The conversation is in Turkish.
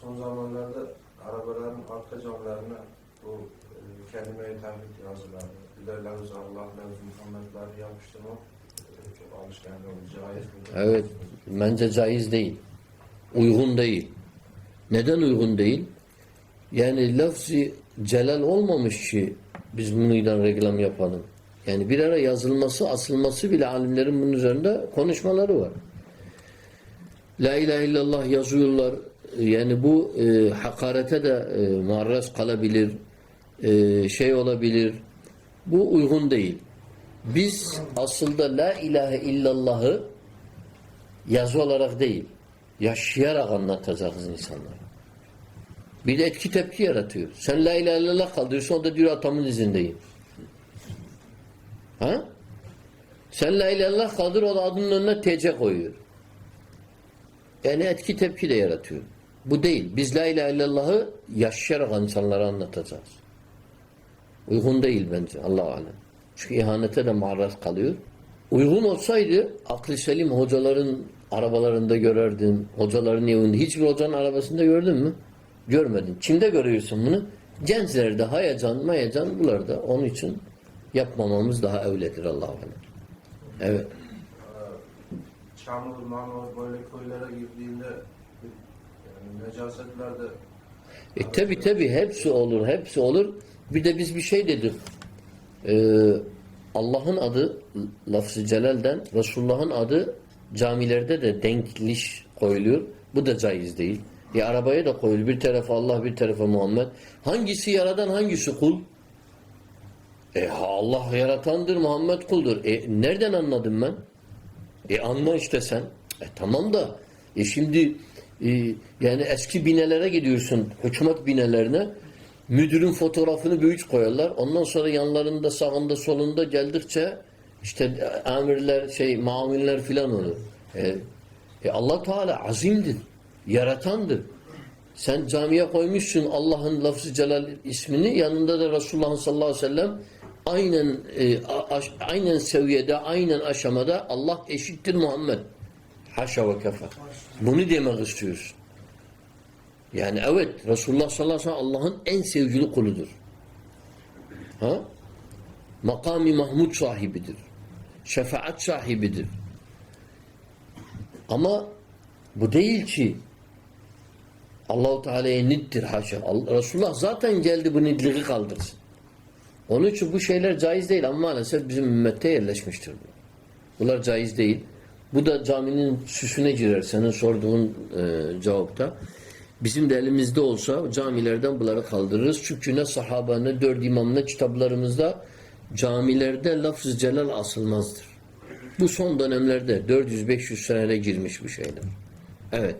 son zamanlarda arabaların arka camlarına bu e, kendime yazıları, bir de lafz Allah, lafz Muhammed'ları yapıştırmak e, çok alışkanlık oldu. Caiz mi? Evet. Bence caiz değil. Uygun değil. Neden uygun değil? Yani lafzi celal olmamış ki biz bununla reklam yapalım. Yani bir ara yazılması, asılması bile alimlerin bunun üzerinde konuşmaları var. La ilahe illallah yazıyorlar. Yani bu e, hakarete de e, maruz kalabilir. E, şey olabilir. Bu uygun değil. Biz aslında la ilahe illallah'ı yazı olarak değil, yaşayarak anlatacağız insanlara. Bir de etki tepki yaratıyor. Sen la ilahe illallah kaldırıyorsun o da diyor atamın izindeyim. Ha? Sen la ilahe illallah kaldır o da adının önüne TC koyuyor. Yani etki tepki de yaratıyor. Bu değil. Biz la ilahe illallah'ı yaşayarak insanlara anlatacağız. Uygun değil bence Allah alem. Çünkü ihanete de maruz kalıyor. Uygun olsaydı aklı selim hocaların arabalarında görerdin. Hocaların evinde. Hiçbir hocanın arabasında gördün mü? Görmedin. Kimde görüyorsun bunu? Gençlerde hayacan, mayacan bunlarda. Onun için yapmamamız daha evledir Allah alem. Evet. Çamur, mamur böyle köylere girdiğinde E tabi tabi hepsi olur, hepsi olur. Bir de biz bir şey dedik. Ee, Allah'ın adı lafz-ı celalden, Resulullah'ın adı camilerde de denkliş koyuluyor. Bu da caiz değil. E arabaya da koyuluyor. Bir tarafa Allah, bir tarafa Muhammed. Hangisi yaradan, hangisi kul? E Allah yaratandır, Muhammed kuldur. E nereden anladım ben? E anla işte sen. E tamam da e şimdi yani eski binelere gidiyorsun, hükümet binelerine müdürün fotoğrafını büyük koyarlar. Ondan sonra yanlarında sağında solunda geldikçe işte e, amirler şey mamuller filan olur. E, e Allah Teala azimdir. Yaratandır. Sen camiye koymuşsun Allah'ın lafzı celal ismini yanında da Resulullah sallallahu aleyhi ve sellem aynen e, aynen seviyede aynen aşamada Allah eşittir Muhammed. Haşa ve kefa. Bunu demek istiyorsun. Yani evet Resulullah sallallahu aleyhi ve sellem Allah'ın en sevgili kuludur. Ha? Makami Mahmud sahibidir. Şefaat sahibidir. Ama bu değil ki Allahu Teala'ya nittir haşa. Resulullah zaten geldi bu nitliği kaldırsın. Onun için bu şeyler caiz değil ama maalesef bizim ümmette yerleşmiştir. bu. Bunlar caiz değil. Bu da caminin süsüne girer senin sorduğun e, cevapta. Bizim de elimizde olsa camilerden bunları kaldırırız. Çünkü ne sahaba ne dört imam ne kitaplarımızda camilerde lafz-ı celal asılmazdır. Bu son dönemlerde 400-500 senede girmiş bu şeyler. Evet.